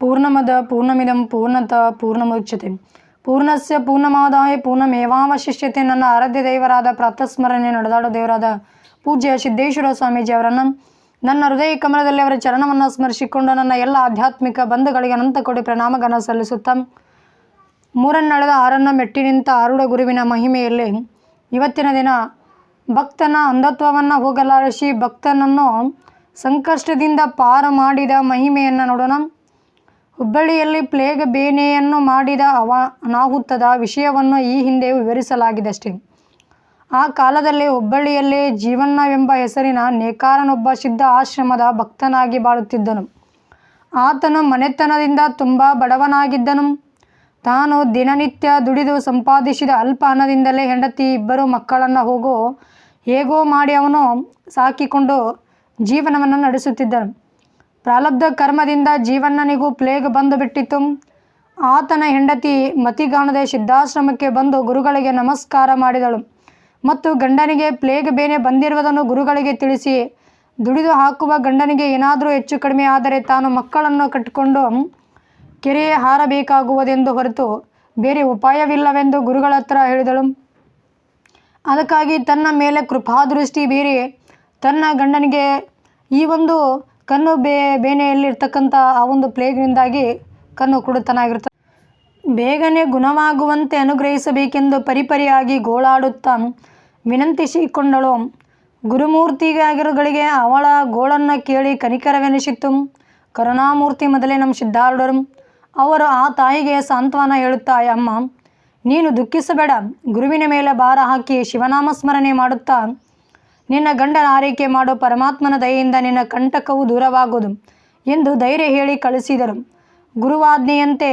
ಪೂರ್ಣಮದ ಪೂರ್ಣಮಿದಂ ಪೂರ್ಣತ ಪೂರ್ಣಮುಚ್ಯತೆ ಪೂರ್ಣಸ್ಯ ಪೂರ್ಣಮಾದಾಯ ಪೂರ್ಣಮೇವಾವಶಿಷ್ಯತೆ ನನ್ನ ಆರಾಧ್ಯ ದೇವರಾದ ಪ್ರಾತಸ್ಮರಣೆ ನಡೆದಾಡ ದೇವರಾದ ಪೂಜ್ಯ ಸಿದ್ದೇಶ್ವರ ಸ್ವಾಮೀಜಿ ಅವರನ್ನು. ನನ್ನ ಹೃದಯ ಕಮಲದಲ್ಲಿ ಅವರ ಚರಣವನ್ನು ಸ್ಮರಿಸಿಕೊಂಡು ನನ್ನ ಎಲ್ಲ ಆಧ್ಯಾತ್ಮಿಕ ಬಂಧುಗಳಿಗೆ ಅನಂತ ಕೊಡಿ ಪ್ರಣಾಮಗಳನ್ನು ಸಲ್ಲಿಸುತ್ತಾ ಮೂರನ್ನಳೆದ ಆರನ್ನ ಮೆಟ್ಟಿ ನಿಂತ ಆರುಡ ಗುರುವಿನ ಮಹಿಮೆಯಲ್ಲಿ ಇವತ್ತಿನ ದಿನ ಭಕ್ತನ ಅಂಧತ್ವವನ್ನು ಹೋಗಲಾಡಿಸಿ ಭಕ್ತನನ್ನು ಸಂಕಷ್ಟದಿಂದ ಪಾರ ಮಾಡಿದ ಮಹಿಮೆಯನ್ನು ನೋಡೋಣ. ಹುಬ್ಬಳ್ಳಿಯಲ್ಲಿ ಪ್ಲೇಗ್ ಬೇನೆಯನ್ನು ಮಾಡಿದ ಅವ ಅನಾಹುತದ ವಿಷಯವನ್ನು ಈ ಹಿಂದೆ ವಿವರಿಸಲಾಗಿದಷ್ಟೇ. ಆ ಕಾಲದಲ್ಲಿ ಹುಬ್ಬಳ್ಳಿಯಲ್ಲಿ ಜೀವನ್ನವೆಂಬ ಹೆಸರಿನ ನೇಕಾರನೊಬ್ಬ ಸಿದ್ಧ ಆಶ್ರಮದ ಭಕ್ತನಾಗಿ ಬಾಳುತ್ತಿದ್ದನು. ಆತನು ಮನೆತನದಿಂದ ತುಂಬ ಬಡವನಾಗಿದ್ದನು. ತಾನು ದಿನನಿತ್ಯ ದುಡಿದು ಸಂಪಾದಿಸಿದ ಅಲ್ಪ ಹಣದಿಂದಲೇ ಹೆಂಡತಿ ಇಬ್ಬರು ಮಕ್ಕಳನ್ನು ಹೋಗೋ ಹೇಗೋ ಮಾಡಿ ಅವನು ಸಾಕಿಕೊಂಡು ಜೀವನವನ್ನು ನಡೆಸುತ್ತಿದ್ದನು. ಪ್ರಾರಬ್ಧ ಕರ್ಮದಿಂದ ಜೀವಣ್ಣನಿಗೂ ಪ್ಲೇಗ್ ಬಂದು ಬಿಟ್ಟಿತು. ಆತನ ಹೆಂಡತಿ ಮತಿಗಾಣದೆ ಸಿದ್ಧಾಶ್ರಮಕ್ಕೆ ಬಂದು ಗುರುಗಳಿಗೆ ನಮಸ್ಕಾರ ಮಾಡಿದಳು. ಮತ್ತು ಗಂಡನಿಗೆ ಪ್ಲೇಗ್ ಬೇನೆ ಬಂದಿರುವುದನ್ನು ಗುರುಗಳಿಗೆ ತಿಳಿಸಿ, ದುಡಿದು ಹಾಕುವ ಗಂಡನಿಗೆ ಏನಾದರೂ ಹೆಚ್ಚು ಕಡಿಮೆ ಆದರೆ ತಾನು ಮಕ್ಕಳನ್ನು ಕಟ್ಟಿಕೊಂಡು ಕೆರೆಯೇ ಹಾರಬೇಕಾಗುವುದೆಂದು ಹೊರತು ಬೇರೆ ಉಪಾಯವಿಲ್ಲವೆಂದು ಗುರುಗಳ ಹತ್ರ ಹೇಳಿದಳು. ಅದಕ್ಕಾಗಿ ತನ್ನ ಮೇಲೆ ಕೃಪಾದೃಷ್ಟಿ ಬೀರಿ ತನ್ನ ಗಂಡನಿಗೆ ಈ ಒಂದು ಕಣ್ಣು ಬೇ, ಬೇನೆಯಲ್ಲಿರ್ತಕ್ಕಂಥ ಆ ಒಂದು ಪ್ಲೇಗ್ನಿಂದಾಗಿ ಕಣ್ಣು ಕುಡುತನಾಗಿರ್ತಾನೆ ಬೇಗನೆ ಗುಣವಾಗುವಂತೆ ಅನುಗ್ರಹಿಸಬೇಕೆಂದು ಪರಿಪರಿಯಾಗಿ ಗೋಳಾಡುತ್ತಾ ವಿನಂತಿಸಿಕೊಂಡಳು. ಗುರುಮೂರ್ತಿಗಾಗಿರುಗಳಿಗೆ ಅವಳ ಗೋಳನ್ನು ಕೇಳಿ ಕನಿಕರವೆನಿಸಿತ್ತು. ಕರುಣಾಮೂರ್ತಿ ಮೊದಲೇ ನಮ್ಮ ಸಿದ್ಧಾರ್ಢರು. ಅವರು ಆ ತಾಯಿಗೆ ಸಾಂತ್ವನ ಹೇಳುತ್ತಾ ಅಮ್ಮ, ನೀನು ದುಃಖಿಸಬೇಡ. ಗುರುವಿನ ಮೇಲೆ ಭಾರ ಹಾಕಿ ಶಿವನಾಮ ಸ್ಮರಣೆ ಮಾಡುತ್ತಾ ನಿನ್ನ ಗಂಡನ ಆರೈಕೆ ಮಾಡೋ ಪರಮಾತ್ಮನ ದಯೆಯಿಂದ ನಿನ್ನ ಕಂಟಕವು ದೂರವಾಗುವುದು ಎಂದು ಧೈರ್ಯ ಹೇಳಿ ಕಳಿಸಿದರು. ಗುರುವಾಜ್ಞೆಯಂತೆ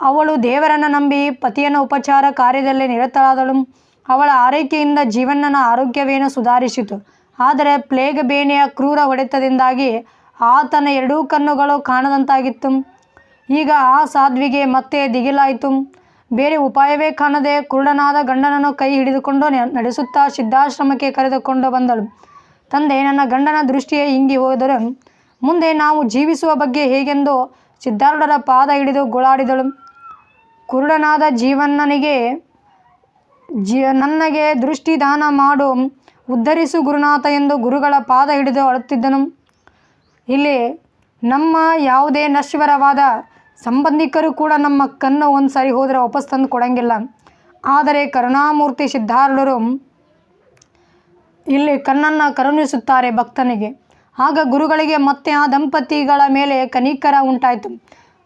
ಅವಳು ದೇವರನ್ನು ನಂಬಿ ಪತಿಯನ್ನು ಉಪಚಾರ ಕಾರ್ಯದಲ್ಲಿ ನಿರತಳಾದಳು. ಅವಳ ಆರೈಕೆಯಿಂದ ಜೀವನನ ಆರೋಗ್ಯವೇನು ಸುಧಾರಿಸಿತು. ಆದರೆ ಪ್ಲೇಗ್ ಬೇನೆಯ ಕ್ರೂರ ಹೊಡೆತದಿಂದಾಗಿ ಆತನ ಎರಡೂ ಕಣ್ಣುಗಳು ಕಾಣದಂತಾಗಿತ್ತು. ಈಗ ಆ ಸಾಧ್ವಿಗೆ ಮತ್ತೆ ದಿಗಿಲಾಯಿತು. ಬೇರೆ ಉಪಾಯವೇ ಕಾಣದೆ ಕುರುಡನಾದ ಗಂಡನನ್ನು ಕೈ ಹಿಡಿದುಕೊಂಡು ನಡೆಸುತ್ತಾ ಸಿದ್ಧಾಶ್ರಮಕ್ಕೆ ಕರೆದುಕೊಂಡು ಬಂದಳು. ತಂದೆ, ನನ್ನ ಗಂಡನ ದೃಷ್ಟಿಯೇ ಹಿಂಗಿ ಹೋದರೆ ಮುಂದೆ ನಾವು ಜೀವಿಸುವ ಬಗ್ಗೆ ಹೇಗೆಂದು ಸಿದ್ಧಾರೂಢರ ಪಾದ ಹಿಡಿದು ಗೋಳಾಡಿದಳು. ಕುರುಡನಾದ ಜೀವನನಿಗೆ ಜೀ ನನಗೆ ದೃಷ್ಟಿ ದಾನ ಮಾಡು, ಉದ್ಧರಿಸು ಗುರುನಾಥ ಎಂದು ಗುರುಗಳ ಪಾದ ಹಿಡಿದು ಅಳುತ್ತಿದ್ದನು. ಇಲ್ಲಿ ನಮ್ಮ ಯಾವುದೇ ನಶ್ವರವಾದ ಸಂಬಂಧಿಕರು ಕೂಡ ನಮ್ಮ ಕಣ್ಣು ಒಂದು ಸಾರಿ ಹೋದರೆ ವಾಪಸ್ ತಂದು ಕೊಡಂಗಿಲ್ಲ. ಆದರೆ ಕರುಣಾಮೂರ್ತಿ ಸಿದ್ಧಾರೂಢರು ಇಲ್ಲಿ ಕಣ್ಣನ್ನು ಕರುಣಿಸುತ್ತಾರೆ ಭಕ್ತನಿಗೆ. ಆಗ ಗುರುಗಳಿಗೆ ಮತ್ತೆ ಆ ದಂಪತಿಗಳ ಮೇಲೆ ಕನಿಕರ ಉಂಟಾಯಿತು.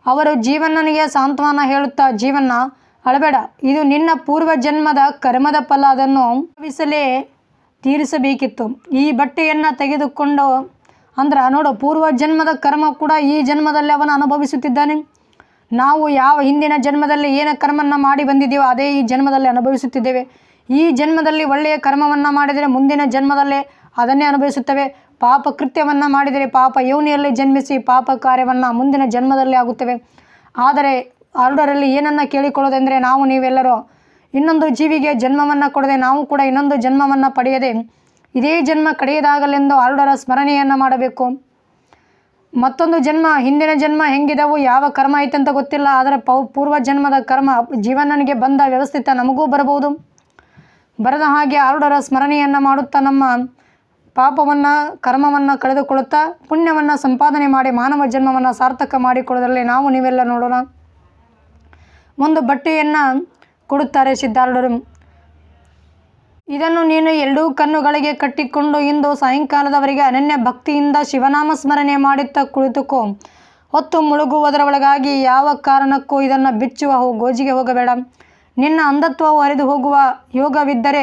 ಅವರು ಜೀವನನಿಗೆ ಸಾಂತ್ವನ ಹೇಳುತ್ತಾ ಜೀವನ ಅಳಬೇಡ, ಇದು ನಿನ್ನ ಪೂರ್ವ ಜನ್ಮದ ಕರ್ಮದ ಫಲ, ಅದನ್ನು ಅನುಭವಿಸಲೇ ತೀರಿಸಬೇಕಿತ್ತು. ಈ ಬಟ್ಟೆಯನ್ನು ತೆಗೆದುಕೊಂಡು, ಅಂದ್ರೆ ನೋಡು ಪೂರ್ವ ಜನ್ಮದ ಕರ್ಮ ಕೂಡ ಈ ಜನ್ಮದಲ್ಲಿ ಅವನು ಅನುಭವಿಸುತ್ತಿದ್ದಾನೆ. ನಾವು ಯಾವ ಹಿಂದಿನ ಜನ್ಮದಲ್ಲಿ ಏನು ಕರ್ಮವನ್ನು ಮಾಡಿ ಬಂದಿದ್ದೀವೋ ಅದೇ ಈ ಜನ್ಮದಲ್ಲಿ ಅನುಭವಿಸುತ್ತಿದ್ದೇವೆ. ಈ ಜನ್ಮದಲ್ಲಿ ಒಳ್ಳೆಯ ಕರ್ಮವನ್ನು ಮಾಡಿದರೆ ಮುಂದಿನ ಜನ್ಮದಲ್ಲೇ ಅದನ್ನೇ ಅನುಭವಿಸುತ್ತವೆ. ಪಾಪ ಕೃತ್ಯವನ್ನು ಮಾಡಿದರೆ ಪಾಪ ಯೋನಿಯಲ್ಲಿ ಜನ್ಮಿಸಿ ಪಾಪ ಕಾರ್ಯವನ್ನು ಮುಂದಿನ ಜನ್ಮದಲ್ಲಿ ಆಗುತ್ತವೆ. ಆದರೆ ಆರ್ಡರಲ್ಲಿ ಏನನ್ನು ಕೇಳಿಕೊಳ್ಳೋದೆಂದರೆ ನಾವು ನೀವೆಲ್ಲರೂ ಇನ್ನೊಂದು ಜೀವಿಗೆ ಜನ್ಮವನ್ನು ಕೊಡದೆ ನಾವು ಕೂಡ ಇನ್ನೊಂದು ಜನ್ಮವನ್ನು ಪಡೆಯದೆ ಇದೇ ಜನ್ಮ ಕಡೆಯದಾಗಲೆಂದು ಆರ್ಡರ ಸ್ಮರಣೆಯನ್ನು ಮಾಡಬೇಕು. ಮತ್ತೊಂದು ಜನ್ಮ, ಹಿಂದಿನ ಜನ್ಮ ಹೆಂಗಿದಾವು, ಯಾವ ಕರ್ಮ ಐತೆ ಅಂತ ಗೊತ್ತಿಲ್ಲ, ಆದರೆ ಪೌ ಪೂರ್ವ ಜನ್ಮದ ಕರ್ಮ ಜೀವನನಿಗೆ ಬಂದ ವ್ಯವಸ್ಥಿತ ನಮಗೂ ಬರಬಹುದು. ಬರದ ಹಾಗೆ ಆರುಡರ ಸ್ಮರಣೆಯನ್ನು ಮಾಡುತ್ತಾ ನಮ್ಮ ಪಾಪವನ್ನು, ಕರ್ಮವನ್ನು ಕಳೆದುಕೊಳ್ಳುತ್ತಾ, ಪುಣ್ಯವನ್ನು ಸಂಪಾದನೆ ಮಾಡಿ, ಮಾನವ ಜನ್ಮವನ್ನು ಸಾರ್ಥಕ ಮಾಡಿಕೊಳ್ಳೋದರಲ್ಲಿ ನಾವು ನೀವೆಲ್ಲ ನೋಡೋಣ. ಒಂದು ಬಟ್ಟೆಯನ್ನು ಕೊಡುತ್ತಾರೆ ಸಿದ್ಧಾರೂಢರು. ಇದನ್ನು ನೀನು ಎರಡೂ ಕಣ್ಣುಗಳಿಗೆ ಕಟ್ಟಿಕೊಂಡು ಇಂದು ಸಾಯಂಕಾಲದವರೆಗೆ ಅನನ್ಯ ಭಕ್ತಿಯಿಂದ ಶಿವನಾಮ ಸ್ಮರಣೆ ಮಾಡುತ್ತಾ ಕುಳಿತುಕೋ. ಹೊತ್ತು ಮುಳುಗುವುದರ ಒಳಗಾಗಿ ಯಾವ ಕಾರಣಕ್ಕೂ ಇದನ್ನು ಬಿಚ್ಚುವ ಗೋಜಿಗೆ ಹೋಗಬೇಡ. ನಿನ್ನ ಅಂಧತ್ವವು ಅರಿದು ಹೋಗುವ ಯೋಗವಿದ್ದರೆ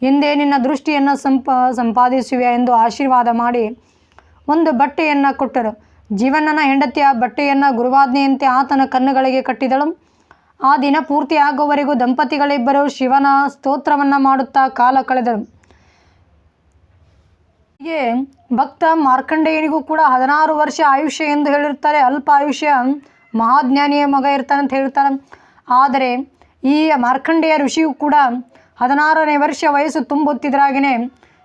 ಹಿಂದೆ ನಿನ್ನ ದೃಷ್ಟಿಯನ್ನು ಸಂಪ ಸಂಪಾದಿಸುವೆ ಎಂದು ಆಶೀರ್ವಾದ ಮಾಡಿ. ಒಂದು ಬಟ್ಟೆಯನ್ನು ಕೊಟ್ಟರು. ಜೀವನನ ಹೆಂಡತಿಯ ಬಟ್ಟೆಯನ್ನು ಗುರುವಾಜ್ಞೆಯಂತೆ ಆತನ ಕಣ್ಣುಗಳಿಗೆ ಕಟ್ಟಿದಳು. ಆ ದಿನ ಪೂರ್ತಿ ಆಗುವವರೆಗೂ ದಂಪತಿಗಳಿಬ್ಬರು ಶಿವನ ಸ್ತೋತ್ರವನ್ನು ಮಾಡುತ್ತಾ ಕಾಲ ಕಳೆದರು. ಹೀಗೆ ಭಕ್ತ ಮಾರ್ಕಂಡೇಯನಿಗೂ ಕೂಡ ಹದಿನಾರು ವರ್ಷ ಆಯುಷ್ಯ ಎಂದು ಹೇಳಿರ್ತಾರೆ ಅಲ್ಪ ಆಯುಷ್ಯ ಮಹಾಜ್ಞಾನಿಯ ಮಗ ಇರ್ತಾನೆ ಅಂತ ಹೇಳ್ತಾರೆ ಆದರೆ ಈ ಮಾರ್ಕಂಡೇಯ ಋಷಿಯು ಕೂಡ ಹದಿನಾರನೇ ವರ್ಷ ವಯಸ್ಸು ತುಂಬುತ್ತಿದ್ದರಾಗೇ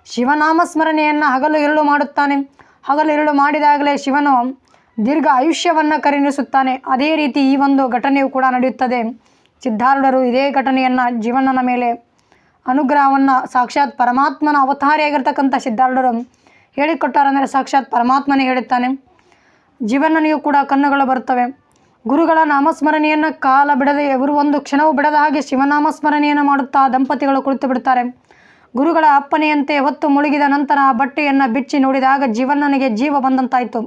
ಶಿವನಾಮಸ್ಮರಣೆಯನ್ನು ಹಗಲು ಇರುಳು ಮಾಡುತ್ತಾನೆ. ಹಗಲು ಇರುಳು ಮಾಡಿದಾಗಲೇ ಶಿವನು ದೀರ್ಘ ಆಯುಷ್ಯವನ್ನು ಕರುಣಿಸುತ್ತಾನೆ ಅದೇ ರೀತಿ ಈ ಒಂದು ಘಟನೆಯು ಕೂಡ ನಡೆಯುತ್ತದೆ. ಸಿದ್ಧಾರೂಢರು ಇದೇ ಘಟನೆಯನ್ನು ಜೀವನನ ಮೇಲೆ ಅನುಗ್ರಹವನ್ನು, ಸಾಕ್ಷಾತ್ ಪರಮಾತ್ಮನ ಅವತಾರಿಯಾಗಿರ್ತಕ್ಕಂಥ ಸಿದ್ಧಾರೂಢರು ಹೇಳಿಕೊಟ್ಟಾರಂದರೆ ಸಾಕ್ಷಾತ್ ಪರಮಾತ್ಮನೇ ಹೇಳುತ್ತಾನೆ. ಜೀವನನಿಯೂ ಕೂಡ ಕಣ್ಣುಗಳು ಬರುತ್ತವೆ. ಗುರುಗಳ ನಾಮಸ್ಮರಣೆಯನ್ನು ಕಾಲ ಬಿಡದೆ ಇವರು ಒಂದು ಕ್ಷಣವೂ ಬಿಡದ ಹಾಗೆ ಶಿವನಾಮಸ್ಮರಣೆಯನ್ನು ಮಾಡುತ್ತಾ ದಂಪತಿಗಳು ಕುಳಿತು ಬಿಡುತ್ತಾರೆ. ಗುರುಗಳ ಅಪ್ಪನೆಯಂತೆ ಹೊತ್ತು ಮುಳುಗಿದ ನಂತರ ಆ ಬಟ್ಟೆಯನ್ನು ಬಿಚ್ಚಿ ನೋಡಿದಾಗ ಜೀವನನಿಗೆ ಜೀವ ಬಂದಂತಾಯಿತು.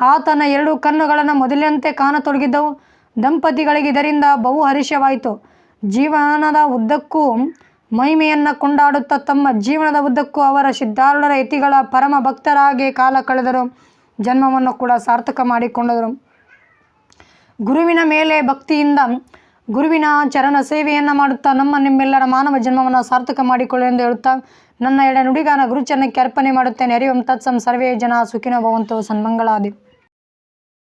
ಆತನ ಎರಡು ಕಣ್ಣುಗಳನ್ನು ಮೊದಲಿನಂತೆ ಕಾಣತೊಡಗಿದ್ದವು. ದಂಪತಿಗಳಿಗೆ ಇದರಿಂದ ಬಹು ಹರಿಷ್ಯವಾಯಿತು ಜೀವನದ ಉದ್ದಕ್ಕೂ ಮಹಿಮೆಯನ್ನು ಕೊಂಡಾಡುತ್ತಾ ತಮ್ಮ ಜೀವನದ ಉದ್ದಕ್ಕೂ ಅವರ ಸಿದ್ಧಾರೂಢರ ಯತಿಗಳ ಪರಮ ಭಕ್ತರಾಗಿ ಕಾಲ ಕಳೆದರು. ಜನ್ಮವನ್ನು ಕೂಡ ಸಾರ್ಥಕ ಮಾಡಿಕೊಂಡರು. ಗುರುವಿನ ಮೇಲೆ ಭಕ್ತಿಯಿಂದ ಗುರುವಿನ ಚರಣ ಸೇವೆಯನ್ನು ಮಾಡುತ್ತಾ ನಮ್ಮ ನಿಮ್ಮೆಲ್ಲರ ಮಾನವ ಜನ್ಮವನ್ನು ಸಾರ್ಥಕ ಮಾಡಿಕೊಳ್ಳಿ ಎಂದು ಹೇಳುತ್ತಾ, ನನ್ನ ಎಡ ನುಡಿಗಾನ ಗುರುಚರಣಕ್ಕೆ ಅರ್ಪಣೆ ಮಾಡುತ್ತೇನೆ. ಅರಿವಂ ತತ್ಸಂ ಸರ್ವೇ ಜನ ಸುಖಿನೋ ಭವಂತು ಸನ್ಮಂಗಳಾದಿ.